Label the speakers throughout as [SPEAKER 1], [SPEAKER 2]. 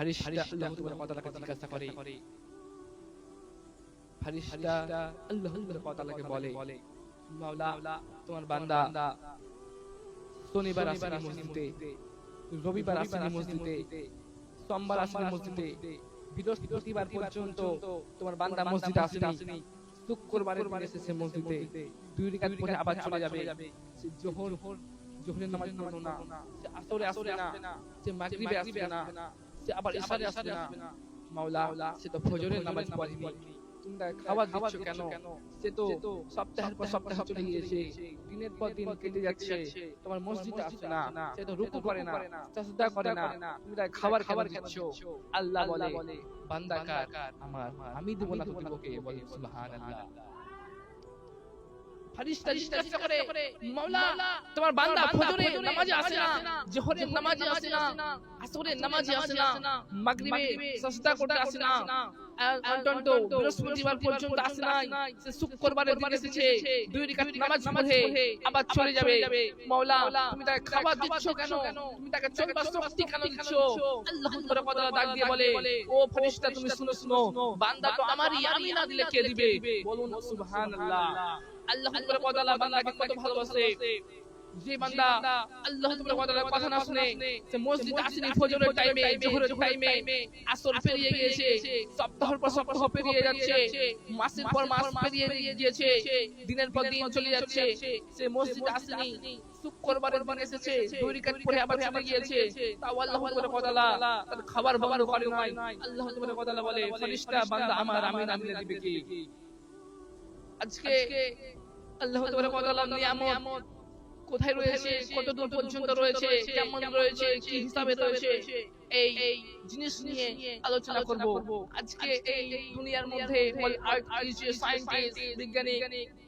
[SPEAKER 1] ফারিস্তা আল্লাহ তাআলাকে জিজ্ঞাসা করে। ফারিস্তা আল্লাহ তাআলাকে বলে। মাওলা তোমার বান্দা। শনিবার আসেনি মসজিদে। রবিবার আসেনি মসজিদে। সোমবার আসেনি মসজিদে। বৃহস্পতিবার পর্যন্ত তোমার বান্দা মসজিদে আসেনি। শুক্রবারের দিন এসেছে মসজিদে। দুই রাকাত পরে আবার চলে যাবে। সে জোহর জোহরের নামাজ পড়ল না। সে আসরে আসবে না। সে মাগরিবে আসবে না। সে আবার ইশারে আসবে না। মাওলা সে তো ফজরের নামাজ পড়েনি। তুমি তাকে খাবার দিচ্ছ কেন? সে তো সপ্তাহের পর সপ্তাহ চলে গিয়েছে। দিনের পর দিন কেটে যাচ্ছে। তোমার মসজিদে আসছে না। সে তো রুকু করে না। সাজদা করে না। তুমি তাকে খাবার খাবার দিচ্ছ। আল্লাহ বলে বান্দা কার? আমার আমি দেব না তো দিব কে বলে। সুবহানাল্লাহ। ফারিস্তা জিজ্ঞাসা করে মাওলা তোমার বান্দা ফজরে নামাজে আসে না জোহরের নামাজে আসে না আসরের নামাজে আসে না মাগরিবে সস্তা করতে আসে না। অন্তত বৃহস্পতিবার পর্যন্ত আসে নাই। সে শুক্রবারের দিন এসেছে। দুই রাকাত নামাজ পড়ে। আবার চলে যাবে। মাওলা তুমি তাকে খাবার দিচ্ছ কেন? তুমি তাকে চলবার শক্তি কেন দিচ্ছ? আল্লাহ তাআলা কথা ডাক দিয়ে বলে ও ফেরেশতা তুমি শুনো শুনো। বান্দা তো আমারই আমি না দিলে কে দিবে? বলুন সুবহানাল্লাহ। আল্লাহ তাআলা বান্দাকে কত ভালোবাসে। যে বান্দা আল্লাহ কথা না শুনে মসজিদে আসেনি ফজরের টাইমে টাইমে আসর পেরিয়ে গিয়েছে সপ্তাহের পর সপ্তাহ পেরিয়ে যাচ্ছে মাসের পর মাস পেরিয়ে গিয়েছে দিনের পর দিন চলে যাচ্ছে সে মসজিদে আসেনি শুক্রবারের দিন এসেছে পড়ে আবার চলে গিয়েছে তাও আল্লাহ তাআলা তার খাবার করে নাই আল্লাহ তাআলা বলে ফেরেশতা বান্দা আমার আমি দিবে কি আজকে আল্লাহ তাআলা নিয়ামত কোথায় রয়েছে কতদূর পর্যন্ত রয়েছে কেমন রয়েছে কি হিসাবে রয়েছে এই জিনিস নিয়ে আলোচনা করব। আজকে এই দুনিয়ার মধ্যে সায়েন্টিস্ট বিজ্ঞানী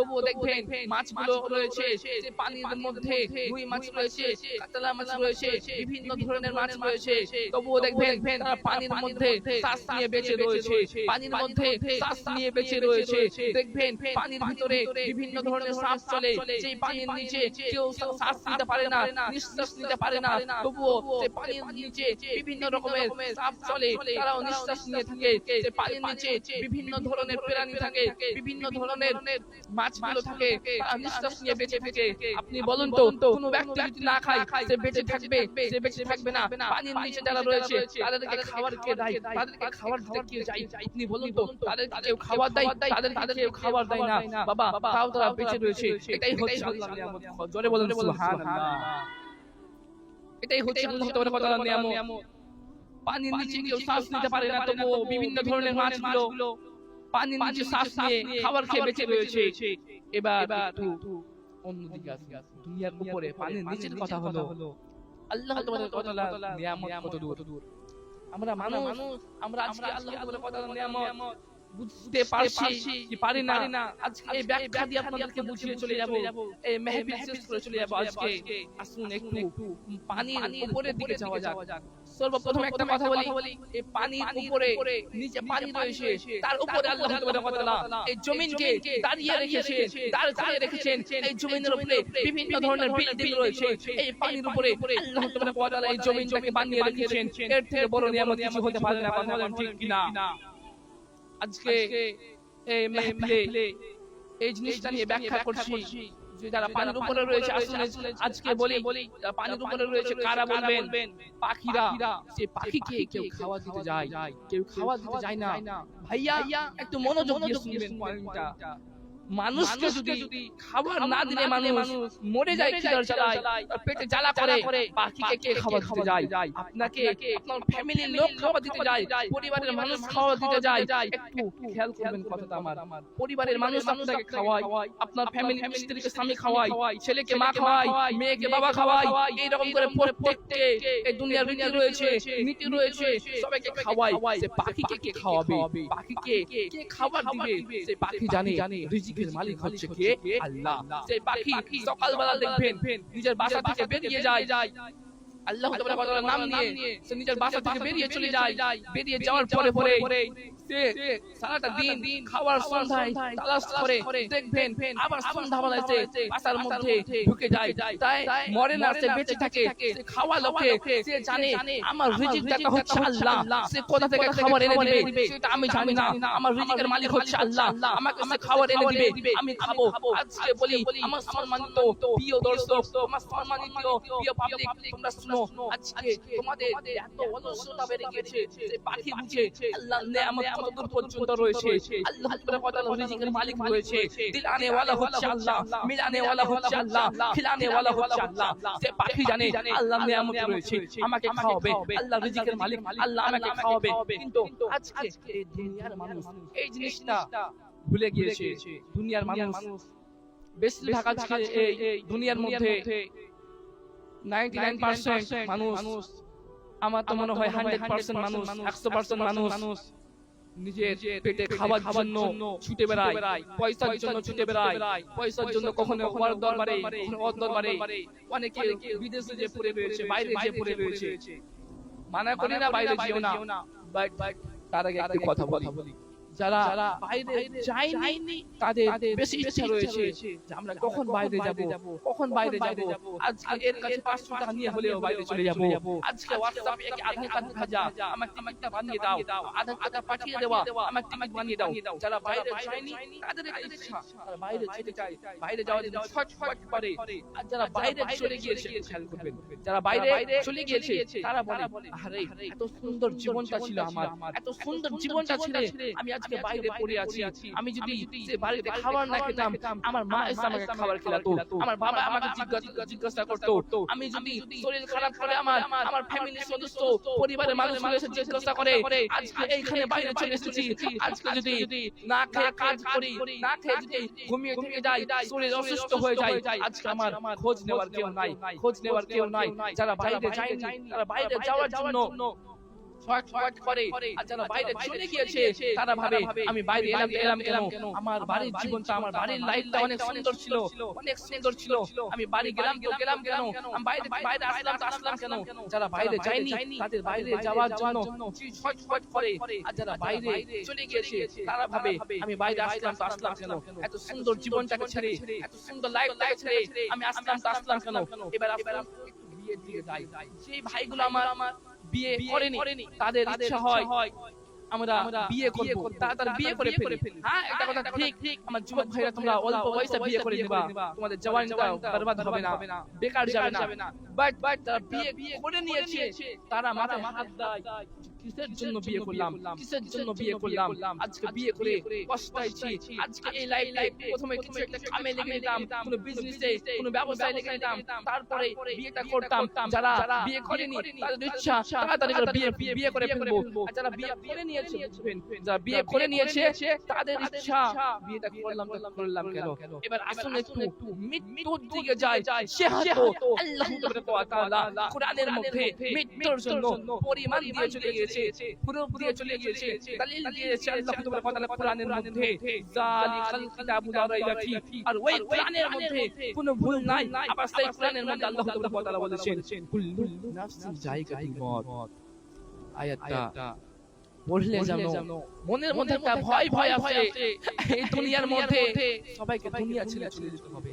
[SPEAKER 1] তবুও দেখবেন মাছগুলো রয়েছে যে পানির মধ্যে রুই মাছ রয়েছে কাতলা মাছ রয়েছে বিভিন্ন ধরনের মাছ রয়েছে। তবুও দেখবেন তারা পানির মধ্যে শ্বাস নিয়ে বেঁচে রয়েছে। পানির মধ্যে শ্বাস নিয়ে বেঁচে রয়েছে। দেখবেন পানির ভিতরে বিভিন্ন ধরনের শ্বাস চলে। সেই পানির নিচে কেউ শ্বাস নিতে পারে না নিঃশ্বাস নিতে পারে না। তবুও সে পানির নিচে বিভিন্ন রকমের সাপ চলে তারাও নিঃশ্বাস নিয়ে থাকে পানির নিচে বিভিন্ন ধরনের প্রাণী থাকে। বিভিন্ন ধরনের মাছগুলো থাকে নিঃশ্বাস নিয়ে বেঁচে আপনি বলুন তো কোনো ব্যক্তি যদি না খায় সে বেঁচে থাকবে সে বেঁচে থাকবে না। পানির নিচে যারা রয়েছে তাদেরকে খাবার কে দেয় তাদেরকে খাবার দিতে কে যায় আপনি বলুন তো তাদেরকে কেউ খাবার দেয়? তাদের তাদের কেউ খাবার দেয় না। বাবা তাও তারা বেঁচে রয়েছে। এটাই হচ্ছে নিয়ামত। জোরে বলুন সুবহানাল্লাহ। এটাই হচ্ছে আল্লাহ তাআলার নিয়ামত। পানির নিচে কেউ শ্বাস নিতে পারে না তবুও বিভিন্ন ধরনের মাছগুলো পানির নিচে শ্বাস নিয়ে খাবার খেয়ে বেঁচে রয়েছে। এবার একটু অন্যদিকে আসি। দুনিয়ার উপরে পানির নিচের কথা হলো আল্লাহ তাআলার নিয়ামত কত দূর। আমরা মানুষ আমরা আজকে আল্লাহ তাআলার কথা নিয়ামত? বুঝতে পারছি কি পারি না। আজকে এই ব্যাখ্যা দিয়ে আপনাদেরকে বুঝিয়ে চলে যাব। এই মেহফিল শেষ করে চলে যাব আজকে। আসুন একটু পানির উপরের দিকে যাওয়া যাক। সর্বপ্রথম একটা কথা বলি। এই পানির উপরে নিচে পানি রয়েছে। তার উপরে আল্লাহ তাআলা এই জমিনকে দাঁড়িয়ে রেখেছে দাঁড় করে রেখেছেন। এই জমিনের উপরে বিভিন্ন ধরনের বিল্ডিং রয়েছে। এই পানির উপরে আল্লাহ তাআলা এই জমিনটাকে বানিয়ে রেখেছেন। এর থেকে বড় নিয়ামত কিছু হতে পারে না কথা ঠিক কিনা আজকে এই মাহফিলে এই জিনিসটা নিয়ে ব্যাখ্যা করছি। যে যারা পানির উপরে রয়েছে আসলে আজকে বলি পানির উপরে রয়েছে কারা বলবেন? পাখিরা সে পাখিকে কেউ খাওয়া দিতে যায় কেউ খাওয়া দিতে যায় না। ভাইয়া একটু মনোযোগ দিয়ে শুনবেন পয়েন্টটা। মানুষকে যদি খাবার না দিলে মানুষ মরে যায় খিদার জ্বালায় পেটে জ্বালা করে বাকিকে কে খাবার দিতে যায় আপনাকে আপনার ফ্যামিলির লোক খাবার দিতে যায় পরিবারের মানুষ খাবার দিতে যায় একটু খেয়াল করবেন কথাটা আমার। পরিবারের মানুষ আপনাকে খাওয়ায় আপনার ফ্যামিলি স্ত্রীকে স্বামী খাওয়ায় ছেলেকে মা খাওয়ায় মেয়েকে বাবা খাওয়ায় এইরকম করে প্রত্যেককে এই দুনিয়ার রীতি রয়েছে নীতি রয়েছে সবাইকে খাওয়ায় সে পাখিকে কে খাওয়াবে পাখিকে কে খাবার দিবে সে পাখি জানে রিজিকের মালিক হচ্ছে কে? আল্লাহ। সেই পাখি সকালবেলা দেখবেন নিজের বাসা থেকে বেরিয়ে যায়। আল্লাহ তাআলার নাম নিয়ে সে নিজের বাসা থেকে বেরিয়ে চলে যায় বেরিয়ে যাওয়ার পরে পরে সে সারাটা দিন খাওয়ার সন্ধ্যায় তালাশ করে দেখবেন আবার সন্ধ্যাবেলা এসে বাসার মধ্যে ঢুকে যায়। তাই মরে না সে বেঁচে থাকে সে খাওয়া লোকে সে জানে আমার রিজিক দাতা হচ্ছে আল্লাহ সে কোথা থেকে খাবার এনে দিবে? সেটা আমি জানি না আমার রিজিকের মালিক হচ্ছে আল্লাহ আমাকে সে খাবার এনে দিবে আমি খাব আজকে বলি আমার সম্মানিত প্রিয় দর্শক আমার সম্মানিত প্রিয় পাবলিক তোমরা শুনো আজকে তোমাদের এত অলসতা বেড়ে গেছে যে পাখি বুঝে আল্লাহর নেয়ামত কতদূর পর্যন্ত রয়েছে? আল্লাহ তাআলা রিজিকের মালিক রয়েছে? দিলানে ওয়ালা হচ্ছে আল্লাহ মিলানে ওয়ালা হচ্ছে আল্লাহ খিলানে ওয়ালা হচ্ছে আল্লাহ। যে পাখি জানে আল্লাহর নেয়ামত রয়েছে। আমাকে খাওয়াবে আল্লাহ রিজিকের মালিক আল্লাহ আমাকে খাওয়াবে। কিন্তু আজকে এই দুনিয়ার মানুষ এই জিনিসটা ভুলে গিয়েছে। দুনিয়ার মানুষ বেশিরভাগ আজকে এই দুনিয়ার মধ্যে 99% মানুষ। আমার তো মনে হয় 100% মানুষ 100% মানুষ। নিজের পেটে খাবার জন্য ছুটে বেড়ায়। পয়সার জন্য ছুটে বেড়ায়। পয়সার জন্য কখনো ওর দরবারে ওর দরবারে অনেকে বিদেশে যে পড়ে রয়েছে বাইরে যে পড়ে রয়েছে। মানা করি না বাইরে যেও না বাট তার আগে একটু কথা বলি। যারা বাইরে যায়নি তাদের বেশি ইচ্ছা রয়েছে যে আমরা কখন বাইরে যাব কখন বাইরে যাব আজকে এর কাছে 500 টাকা নিয়ে হলেও বাইরে চলে যাব। আজকে হোয়াটসঅ্যাপে একে আধার কার্ড ভাজা আমাকে টিকিটটা বানিয়ে দাও আধার কার্ডটা পাঠিয়ে দেওয়া আমাকে টিকিট বানিয়ে দাও। যারা বাইরে যায়নি তাদের ইচ্ছা তারা বাইরে যেতে চায় বাইরে যাওয়ার জন্য ছটফট করে। আর যারা বাইরে চলে গিয়েছে খেয়াল করবেন যারা বাইরে চলে গিয়েছে তারা বলে আরে এত সুন্দর জীবনটা ছিল আমার এত সুন্দর জীবনটা ছিল আমি আজকে বাইরে পড়ে আছি। আমি যদি বাড়িতে খাবার না খেতাম আমার মা এসে আমাকে খাবার খেলাতো আমার বাবা আমাকে জিজ্ঞাসা জিজ্ঞাসা করতো আমি যদি শরীর খারাপ করে আমার আমার ফ্যামিলির সদস্য পরিবারের মানুষ এসে জিজ্ঞাসা করে আজকে এইখানে বাইরে চলে এসেছি আজকে যদি না খেয়ে কাজ করি না খেয়ে যদি ঘুমিয়ে ঘুমিয়ে যাই শরীর অসুস্থ হয়ে যায় আজকে আমার খোঁজ নেওয়ার কেউ নাই খোঁজ নেওয়ার কেউ নাই যারা বাইরে যায়নি তারা বাইরে যাওয়ার জন্য ছট ছট করে আর যারা বাইরে চলে গিয়েছে তারা ভাবে আমি বাইরে এলাম এলাম এলাম কেন? আমার বাড়ির জীবনটা আমার বাড়ির লাইফটা অনেক সুন্দর ছিল অনেক সুন্দর ছিল। আমি বাড়ি গেলাম তো গেলাম কেন? আমি বাইরে বাইরে আসলাম তো আসলাম কেন? যারা বাইরে যায়নি তাদের বাইরে যাওয়ার জন্য ছট ছট করে আর যারা বাইরে চলে গিয়েছে তারা ভাবে আমি বাইরে আসলাম তো আসলাম কেন? এত সুন্দর জীবনটাকে ছেড়ে এত সুন্দর লাইফটাকে ছেড়ে আমি আসলাম তো আসলাম কেন এবার আপনারা বিয়ের দিকে যাই সেই ভাইগুলো আমার আমার বিয়ে করেনি তাদের ইচ্ছা হয় আমরা বিয়ে করব তাড়াতাড়ি বিয়ে করে ফেলি হ্যাঁ একটা কথা ঠিক ঠিক। আমার যুবক ভাইরা তোমরা অল্প বয়সে বিয়ে করে নিবা। তোমাদের জওয়ানিটা বরবাদ হবে না। বেকার যাবে না। বাট বাট তারা বিয়ে করে নিয়েছে তারা মাথায় হাত দেয়। কিসের জন্য বিয়ে করলাম? কিসের জন্য বিয়ে করলাম? আজকে বিয়ে করে পস্তাইছি আজকে এই লাইফ লাইফ প্রথমে কিছু একটা কামে লেগে নিতাম কোনো বিজনেসে কোনো ব্যবসায় লেগে নিতাম তারপরে বিয়েটা করতাম। যারা বিয়ে করেনি তাদের ইচ্ছা তাড়াতাড়ি করে বিয়ে বিয়ে করে ফেলব। যারা বিয়ে করে নিয়েছে যারা বিয়ে করে নিয়েছে তাদের ইচ্ছা বিয়েটা করলাম করলাম কেন? এবার আসুন একটু মৃত্যুর দিকে যায় সে হয়তো আল্লাহ তাআলা কোরআনের মধ্যে মৃত্যুর জন্য পরিমাণ দিয়ে চলে গিয়েছে প্রুফ দিয়ে চলে গিয়েছে দলিল দিয়েছে আল্লাহ তাআলা কোরআনের মধ্যে। রাইবা ফি আর ওই কোরআনের মধ্যে কোনো ভুল নাই। আবার সেই কোরআনের মধ্যে আল্লাহ তাআলা বলেছেন। কুল্লু নাফসিন মউত আয়াতটা। পড়লে জানো মনের মধ্যে একটা ভয় ভয় আছে। এই দুনিয়ার মধ্যে সবাইকে দুনিয়া ছেড়ে চলে যেতে হবে।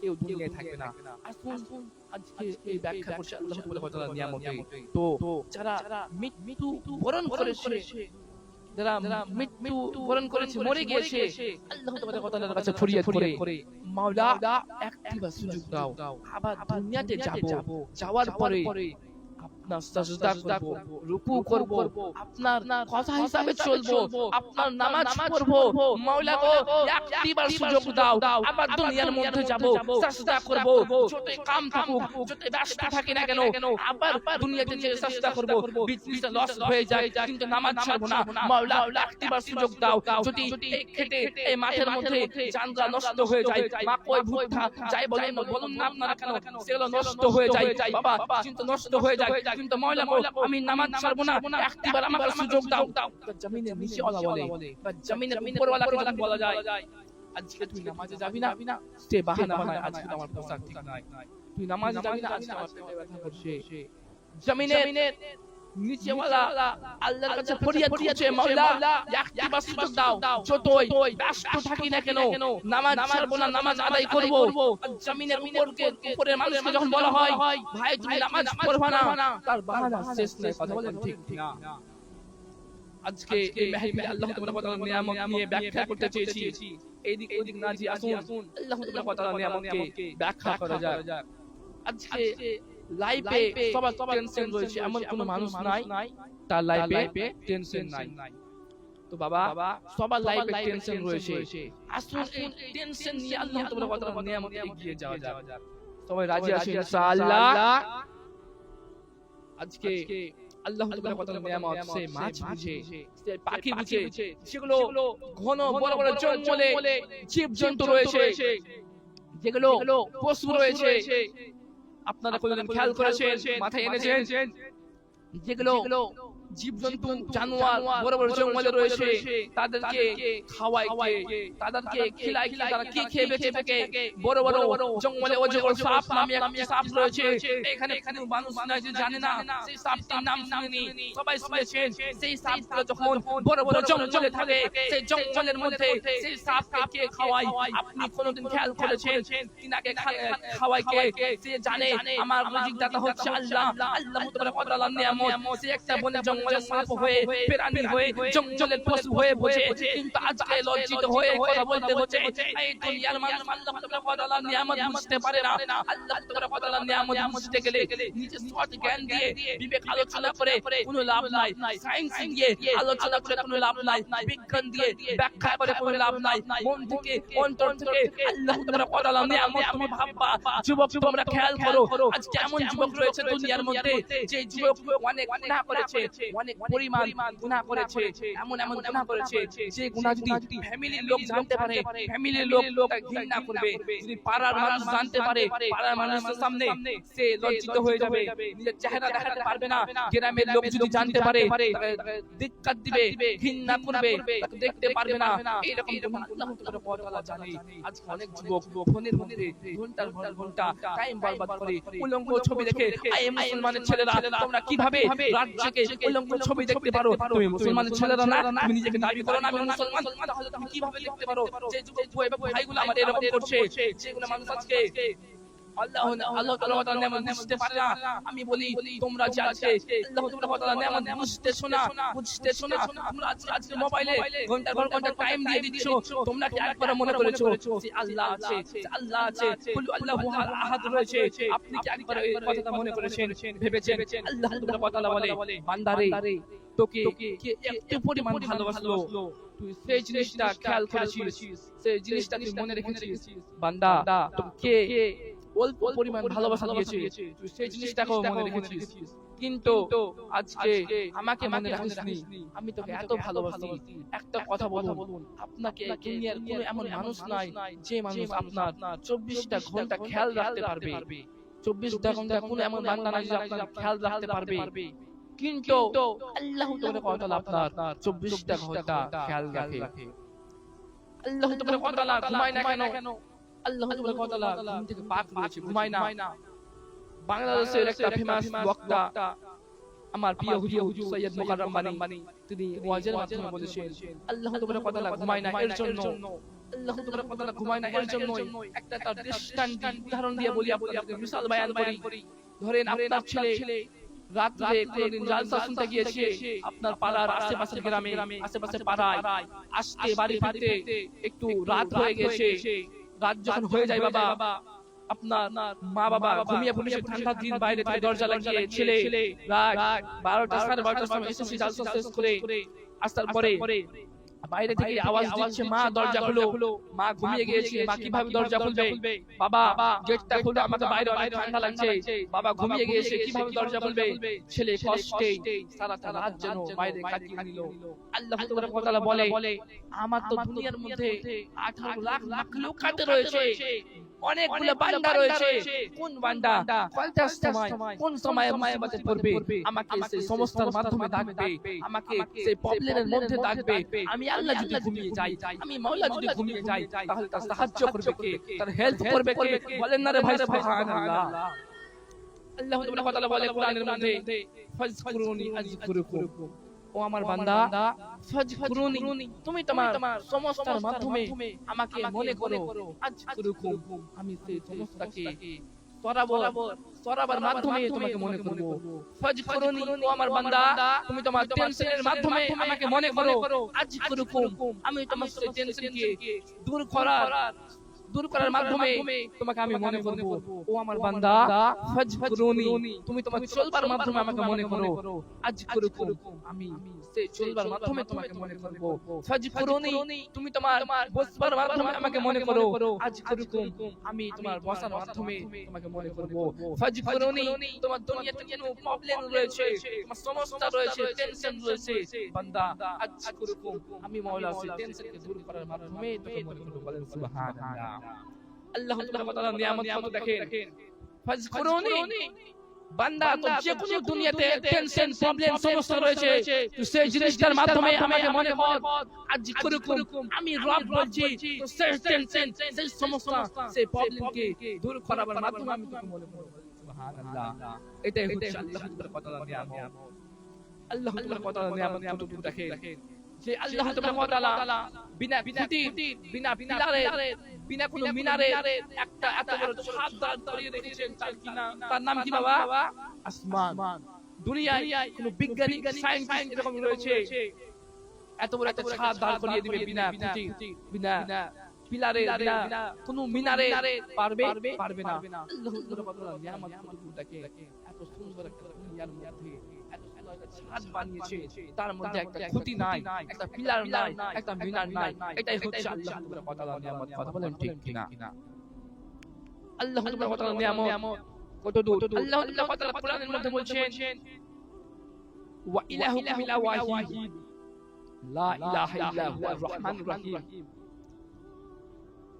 [SPEAKER 1] কেউ দুনিয়ায় থাকবে না। আসুন আজকে এই ব্যাখ্যা করছে আল্লাহ তাআলার নিয়ামতে তো যারা মৃত্যু বরণ করেছে যারা মৃত্যু বরণ করেছে মরে গিয়েছে আল্লাহ তাআলার কাছে ফরিয়াদ করে। মাওলা একটিবার সুযোগ দাও। আবার দুনিয়াতে যাব। যাওয়ার পরে আপনার সাজদা করব রুকু করব। আপনার কথা হিসাবে চলবো। আপনার নামাজ পড়ব। মাওলা গো একটিবার সুযোগ দাও। আবার দুনিয়ার মধ্যে যাব। সাজদা করব। যতই কাম থাকুক যতই ব্যস্ত থাকি না কেন আবার দুনিয়াতে যে সাজদা করব। বিজনেসটা লস হয়ে যায় কিন্তু নামাজ ছাড়বো না। মাওলা একটিবার সুযোগ দাও। যদি এই খেটে এই মাঠের মধ্যে জানলা নষ্ট হয়ে যায় মা কই ভুট্টা যাই বলেন বলুন না আপনারা কেন সেগুলো নষ্ট হয়ে যায় বাবা কিন্তু নষ্ট হয়ে যায় কিন্তু ময়লা গো, আমি নামাজ ছাড়বো না একটিবার আমাকে সুযোগ দাও। জমিনের নিচে ওলা বলে বা জমিনের উপরওয়ালাকে যখন বলা যায় আজকে তুই নামাজে যাবি না? সে বাহানা বানায় আজকে আমার পোশাক ঠিক নাই। তুই নামাজে যাবি না আজকে আমার পেটে ব্যথা করছে জমিনের নিচেওয়ালা আল্লাহর কাছে ফরিয়াদ করছে মাওলা একটিবার সুযোগ দাও যতই ব্যস্ত থাকি না কেন নামাজ ছাড়বো না নামাজ আদায় করব। জমিনের উপরকে উপরের মানুষকে যখন বলা হয় ভাই তুমি নামাজ পড়বা না তার বাহানা শেষ নেই কথা বলেন ঠিক ঠিক না। আজকে এই মেহফিলে আল্লাহ তাআলা ওয়া নিয়ামত নিয়ে ব্যাখ্যা করতে চেয়েছি। এইদিক ওইদিক না জি আসুন আল্লাহ তাআলা নিয়ামতকে ব্যাখ্যা করা যাক। আজকে লাইফে সবার টেনশন রয়েছে এমন কোনো মানুষ নাই তার লাইফে টেনশন নাই। তো বাবা সবার লাইফে টেনশন রয়েছে। আসুন এই টেনশন নিয়ে আল্লাহ তাআলা নিয়ামতে এগিয়ে যাওয়া যাক। সবাই রাজি আছেন? ইনশাআল্লাহ। আজকে আল্লাহ তাআলা নিয়ামত সে মাছ বুঝে সে পাখি বুঝে সেগুলো ঘন বড় বড় জঙ্গলে জীব জন্তু রয়েছে। যেগুলো পশু রয়েছে। আপনারা কোনদিন খেয়াল করেছেন মাথায় এনেছেন? যেগুলো জীবজন্তু জানোয়ার বড় বড় জঙ্গলে রয়েছে। তাদেরকে খাওয়ায় কে? তাদেরকে খিলায় কে? তারা কি? খেয়ে বেঁচে থাকে? বড় বড় জঙ্গলে অজগর সাপ নামে একটি সাপ রয়েছে। এখানে এখানে মানুষ জানে না। সেই সাপটির নাম শুনেনি। সবাই শুনেছেন। সেই সাপগুলো যখন বড় বড় জঙ্গলে থাকে সেই জঙ্গলের মধ্যে সেই সাপকে কে খাওয়ায়। আপনি কোনোদিন খেয়াল করেছেন? তিনাকে খা- খাওয়ায় কে? সে জানে আমার রিজিক দাতা হচ্ছে আল্লাহ। আল্লাহ। মুতাবারক ওয়া তাআলার নিয়ামত সে একটা বনে জঙ্গলে সাপ হয়ে প্রাণী হয়ে জঙ্গলের পশু হয়ে বসে কিন্তু আজকে লজ্জিত হয়ে কথা বলতে হচ্ছে এই দুনিয়ার মানুষ আল্লাহ ওয়া তাআলার নিয়ামত বুঝতে পারে না। আল্লাহ ওয়া তাআলার নিয়ামত বুঝতে গেলে নিজের সৎ জ্ঞান দিয়ে বিবেক আলোচনা করে কোনো লাভ নাই। সায়েন্স দিয়ে আলোচনা করে কোনো লাভ নাই। বিজ্ঞান দিয়ে ব্যাখ্যা করে কোনো লাভ নাই। মন থেকে অন্তর থেকে আল্লাহ তাআলার কথা নিয়ামত তুমি ভাববা যুবক তোমরা খেয়াল করো আজ কেমন যুবক রয়েছে দুনিয়ার মধ্যে যে যুবক অনেক গুনাহ করেছে অনেক পরিমাণ গুনাহ করেছে এমন এমন গুনাহ করেছে যে গুনাহ যদি ফ্যামিলির লোক জানতে পারে ফ্যামিলির লোক তাকে ঘৃণা করবে যদি পাড়ার মানুষ জানতে পারে পাড়ার মানুষের সামনে সে লজ্জিত হয়ে যাবে নিজের চেহারা দেখাতে পারবে না গ্রামের লোক যদি জানতে পারে ধিক্কার দিবে ঘৃণা করবে দেখতে পারবে না এইরকম যখন আল্লাহ তাআলা জানে আজ অনেক যুবক ফোনের মধ্যে ঘণ্টার পর ঘণ্টা টাইম বরবাদ করে উলঙ্গ ছবি দেখে আই মুসলমানের ছেলেরা তোমরা কীভাবে রাত জেগে উলঙ্গ ছবি দেখতে পারো। তুমি মুসলমানের ছেলেরা না তুমি নিজেকে দাবি করো না আমি মুসলমান। তাহলে তুমি কীভাবে দেখতে পারো? যে যুবক ভাইগুলো আমাদের এরকম করছে যেগুলো মানুষ আজকে আল্লাহ আল্লাহ তাআলা ওয়া তাআলা বুঝতে পারে না। আমি বলি তোমরা যে আজকে আল্লাহ তাআলা তাআলা নিয়ামত বুঝতেছো না বুঝতেছো না। তোমরা আজকে আজকে মোবাইলে ঘণ্টা ঘণ্টা ঘণ্টা টাইম দিয়ে দিচ্ছ। তোমরা কি একবার মনে করেছ যে আল্লাহ আছে আল্লাহ আছে কুল আল্লাহু আহাদ রয়েছে। আপনি কি একবার এই কথাটা মনে করেছেন ভেবেছেন? আল্লাহ তাআলা বলে বান্দারে তোকে কে একটু পরিমাণ ভালোবাসলো। তুই সেই জিনিসটা খেয়াল করেছিস সেই জিনিসটা তুই মনে রেখেছিস। বান্দা তোকে কে অল্প পরিমাণ ভালোবাসা দিয়েছে তুই সেই জিনিসটাকেও মনে রেখেছিস। কিন্তু আজকে আমাকে মনে রাখিসনি। আমি তোকে এত ভালোবাসি। একটা কথা বলুন। আপনাকে দুনিয়ার কোনো এমন মানুষ নাই যে মানুষ আপনার চব্বিশটা ঘণ্টা খেয়াল রাখতে পারবে। চব্বিশটা ঘণ্টা কোনো এমন বান্দা নাই যে আপনার খেয়াল রাখতে পারবে। কিন্তু আল্লাহ তাআলা আপনার চব্বিশটা ঘণ্টা খেয়াল রাখে। আল্লাহ তাআলা ঘুমায় না কেন? আল্লাহ তাআলা ঘুম থেকে পাক রয়েছে ঘুমায় না। বাংলাদেশের একটা ফেমাস বক্তা। আমার প্রিয় হুজুর সৈয়দ মুকাররম বানি। তিনি ওয়াজের মাধ্যমে বলেছেন আল্লাহ তাআলা ঘুমায় না এর জন্য। আল্লাহ তাআলা ঘুমায় না এর জন্য একটা তার দৃষ্টান্ত উদাহরণ দিয়ে বলি আপনাদের মিসাল বায়ান করি। ধরেন আপনার ছেলে রাত্রে কোনদিন জালসা শুনতে গিয়েছে আপনার পাড়ার আশেপাশের গ্রামে আশেপাশে পাড়ায় আসতে বাড়ি ফিরতে একটু রাত হয়ে গেছে রাত যখন হয়ে যায় বাবা, আপনার মা বাবা ঘুমিয়ে পুলিশের ঠান্ডার দিন বাইরে থেকে দরজা লাগিয়ে ছেলে রাত বারোটা সাড়ে বারোটার সময় এসেছি জালসা শেষ করে আসার পরে বাইরে থেকে আওয়াজ দিচ্ছে মা দরজা খুলো। মা ঘুমিয়ে গিয়েছে মা কীভাবে দরজা খুলবে। বাবা গেটটা খুলে আমাকে বাইরে অনেক ঠান্ডা লাগছে। বাবা ঘুমিয়ে গিয়েছে কীভাবে দরজা খুলবে? ছেলে কষ্টে সারাটা রাত যেন বাইরে কাটিয়ে নিল। আল্লাহ তাআলা বলে আমার তো দুনিয়ার মধ্যে 18 লাখ লাখ লোকাতে রয়েছে। অনেকগুলো বান্দা রয়েছে কোন বান্দা কয়টার সময় কোন সময় মায়াবাতে পড়বে আমাকে সেই সমস্যার মাধ্যমে ডাকবে আমাকে সেই প্রবলেমের মধ্যে ডাকবে আমি আল্লাহ যদি ঘুমিয়ে যাই আমি মাওলা যদি ঘুমিয়ে যাই তাহলে তার সাহায্য করবে কে তার হেল্প করবে কে বলেন না রে ভাই সুবহানাল্লাহ আল্লাহ তাআলা বলে কোরআনের মধ্যে ফাজকুরুনি আযকুরুকুম ও আমার বান্দা। ফাজকুরুনি তুমি তোমার সমস্যার মাধ্যমে আমাকে মনে করো। আমি সেই সমস্যাকে সরাবর সরাবার মাধ্যমে তোমাকে মনে করব। ফাজকুরুনি ও আমার বান্দা। তুমি তোমার টেনশনের মাধ্যমে আমাকে মনে করো। আযকুরুকুম আমি তোমার সেই টেনশনকে দূর করার দূর করার মাধ্যমে তোমাকে আমি মনে করব। ও আমার বান্দা ফাজকুরুনি তুমি তোমার চলবার মাধ্যমে আমাকে মনে করো। আযকুরুকুম আমি সেই চলবার মাধ্যমে তোমাকে মনে করব। ফাজকুরুনি তুমি তোমার বসবার মাধ্যমে আমাকে মনে করো। আযকুরুকুম আমি তোমার বসার মাধ্যমে তোমাকে মনে করব। ফাজকুরুনি তোমার দুনিয়াতে কোনো প্রবলেম রয়েছে। তোমার সমস্যা রয়েছে টেনশন রয়েছে। বান্দা আযকুরুকুম আমি মাওলা সেই টেনশনকে দূর করার মাধ্যমে তোকে মনে করব বলেন সুবহানাল্লাহ আল্লাহ তাআলা নিয়ামত কত দেখেন। ফাজকুরুনি। বান্দা তো যে কোনো দুনিয়াতে টেনশন প্রবলেম সমস্যা রয়েছে। তো সেই জিনিসটার মাধ্যমে আমাকে মনে কর আজ করুকুম আমি রব বলছি তো সেই টেনশন সেই সমস্যা সেই প্রবলেমকে দূর করার মাধ্যমে আমি তোকে মনে করব সুবহানাল্লাহ। এটাই হচ্ছে আল্লাহ তাআলার কথা নিয়ামত। আল্লাহ তাআলার কথা নিয়ামত কতটুকু দেখেন? যে আল্লাহ তাআলা বিনা খুঁটি বিনা পিলারে বিনা কোনো মিনারে একটা এত বড় ছাদ দাঁড় করিয়ে রেখেছেন তার কি না? তার নাম কি বাবা? আসমান। দুনিয়ায় কোনো বিজ্ঞানী সায়েন্টিস্ট এরকম রয়েছে। এত বড় একটা ছাদ দাঁড় করিয়ে দিবে বিনা খুঁটি বিনা পিলারে বিনা কোনো মিনারে পারবে পারবে না। আল্লাহ তাআলা নিয়ামত এত সুন্দর একটা দুনিয়ার মধ্যে এত ছাদ বানিয়েছে তার মধ্যে একটা খুঁটি নাই একটা পিলার নাই একটা মিনার নাই। এটাই হচ্ছে আল্লাহ তাআলা নিয়ামত। কথা বলেন ঠিক কিনা। আল্লাহ তাআলা নিয়ামত। কত দূর আল্লাহ তাআলা কোরআনের মধ্যে বলছেন ওয়া ইলাহুকুম ইলাহু ওয়াহিদ। লা ইলাহা ইল্লা হুয়ার রহমানুর রহিম।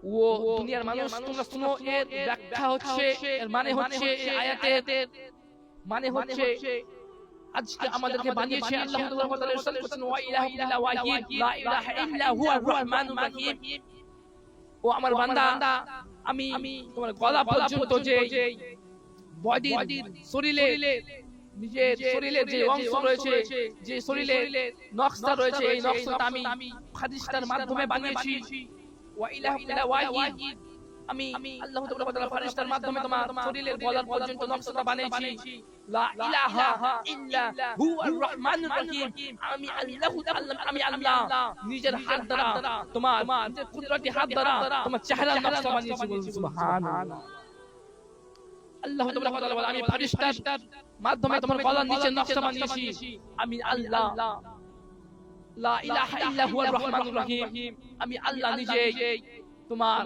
[SPEAKER 1] ও দুনিয়ার মানুষ তোমরা শুনো এর ব্যাখ্যা হচ্ছে এর মানে হচ্ছে এই আয়াতের মানে হচ্ছে আজকে আমাদেরকে বানিয়েছে আল্লাহ তাআলা ইরশাদ করেছেন ওয়া ইলাহা ইল্লা ওয়াহিদ। লা ইলাহা ইল্লা হুয়ার রহমানুর রহিম। ও আমার বান্দা আমি তোমার গলা পর্যন্ত যে বডি শরীরে নিজের শরীরে যে অংশ রয়েছে যে শরীরে নকশা রয়েছে এই নকশাটা আমি ফারিস্তার মাধ্যমে বানিয়েছি। ওয়া ইলাহা ইল্লা ওয়াহিদ। আমি আল্লাহ তাআলা ফারিস্তার মাধ্যমে তোমার শরীরের গলার পর্যন্ত নকশাটা বানিয়েছি। লা ইলাহা ইল্লা হুয়ার রহমানুর রহিম। আমি আল্লাহ তাআলা আমি আল্লাহ। নিজের হাত দ্বারা তোমার নিজের কুদরতি হাত দ্বারা তোমার চেহারার নকশা বানিয়েছি বলুন সুবহানাল্লাহ। আল্লাহ তাআলা বলে আমি ফারিস্তার মাধ্যমে তোমার গলার নিচে নকশা বানিয়েছি। আমি আল্লাহ। লা ইলাহা ইল্লা হুয়ার রহমানুর রহিম। আমি আল্লাহ নিজে তোমার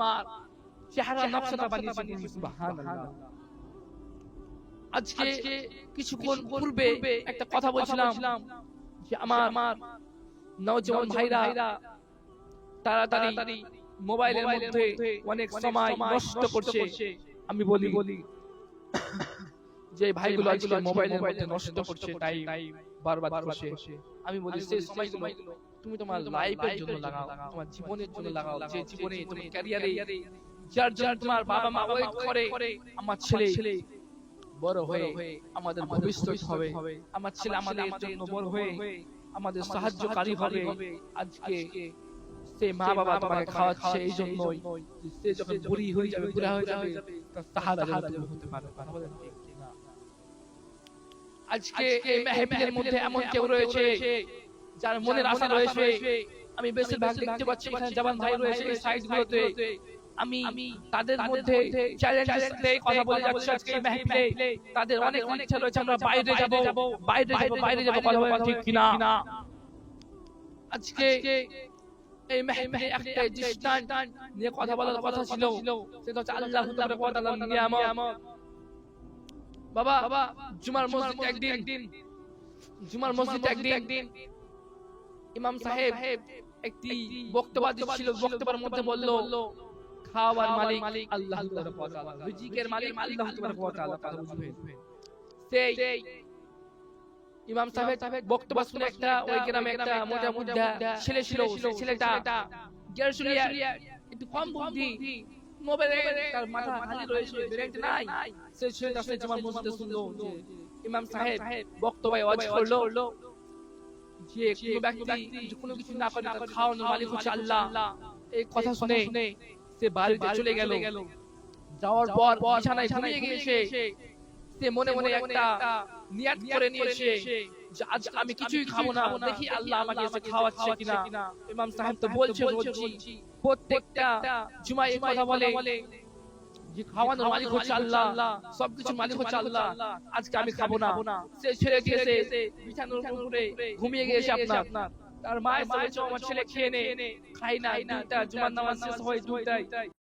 [SPEAKER 1] চেহারা নকশাটা বানিয়েছি। সুবহানাল্লাহ। আজকে কিছুক্ষণ পূর্বে একটা কথা বলছিলাম যে আমার নওজওয়ান ভাইরা তাড়াতাড়ি মোবাইলের মধ্যে অনেক সময় নষ্ট করছে। আমি বলি। বলি। যে ভাইগুলো আজকে মোবাইলের মধ্যে নষ্ট করছে বারবার করছে আমি বলি সেই সময়গুলো তুমি তোমার লাইফের জন্য লাগাও তোমার জীবনের জন্য লাগাও যে জীবনে তোমার ক্যারিয়ারে যার জন্য তোমার বাবা মা ওয়েট করে আমার ছেলে বড় হয়ে আমাদের ভবিষ্যৎ হবে। আমার ছেলে আমাদের জন্য বড় হয়ে আমাদের সাহায্যকারী হবে। আজকে সে মা বাবা তোমাকে খাওয়াচ্ছে এই জন্যই। সে যখন বুড়ি হয়ে যাবে বুড়া হয়ে যাবে তার সাহারা হতে পারে? আজকে এই মেহফিলের মধ্যে এমন কেউ রয়েছে যার মনের আশা রয়েছে। আমি বেশিরভাগ দেখতে পাচ্ছি এখানে জবান ভাই রয়েছে এই সাইড গুলোতে। আমি তাদের মধ্যে চ্যালেঞ্জেস নিয়ে কথা বলে যাচ্ছি আজকে মাহফিলে। তাদের অনেক অনেক ইচ্ছা রয়েছে আমরা বাইরে যাব বাইরে যাব বাইরে যাব কথা বলা ঠিক কিনা। আজকে এই মাহফিলে একটা দৃষ্টান্ত নিয়ে কথা বলার কথা ছিল। সেটা হচ্ছে আল্লাহ তাআলার কথা নিয়ামত। বাবা বাবা জুমার মসজিদ একদিন। জুমার মসজিদ একদিন। ইমাম সাহেব একটি বক্তব্য দিচ্ছিল বক্তব্যের মধ্যে বলল খাওয়ার মালিক আল্লাহ তাআলা রিজিকের মালিক আল্লাহ তাবারক তাআলা বুঝবেন। সেই ইমাম সাহেব বক্তব্য শুনে একটা ওই গ্রামে একটা মোটা মুদ্দা ছেলে ছিল সেই ছেলেটা একটু কম বুদ্ধি তার মাথা খালি রয়েছে ব্রেন নাই। সেই ছেলেটা জামাল মসজিদে শুনলো ইমাম সাহেব বক্তব্য ওয়াজ করল যে কোনো ব্যক্তি কোনো কিছু না পারে তার খাওয়ানোর মালিক হচ্ছে আল্লাহ। এই কথা শুনে সে বাড়িতে চলে গেল। যাওয়ার পর বিছানায় ঘুমিয়ে গিয়েছে সে মনে মনে একটা নিয়াত করে নিয়েছে যে আজ আমি কিছুই খাব না। দেখি আল্লাহ আমাকে এসে খাওয়াচ্ছে কিনা। ইমাম সাহেব তো বলছে বলছি প্রত্যেকটা জুমায় এই কথা বলে যে খাওয়ানোর মালিক হচ্ছে আল্লাহ। সবকিছু মালিক হচ্ছে আল্লাহ। আজকে আমি খাব না। সে ছেড়ে দিয়েছে বিছানার উপরে ঘুমিয়ে গিয়েছে আপনার। তার মায়ের বলেছে আমার ছেলে খেয়ে নে, খাই না, দুইটা, জুমার নামাজ শেষ হয়, দুইটাই।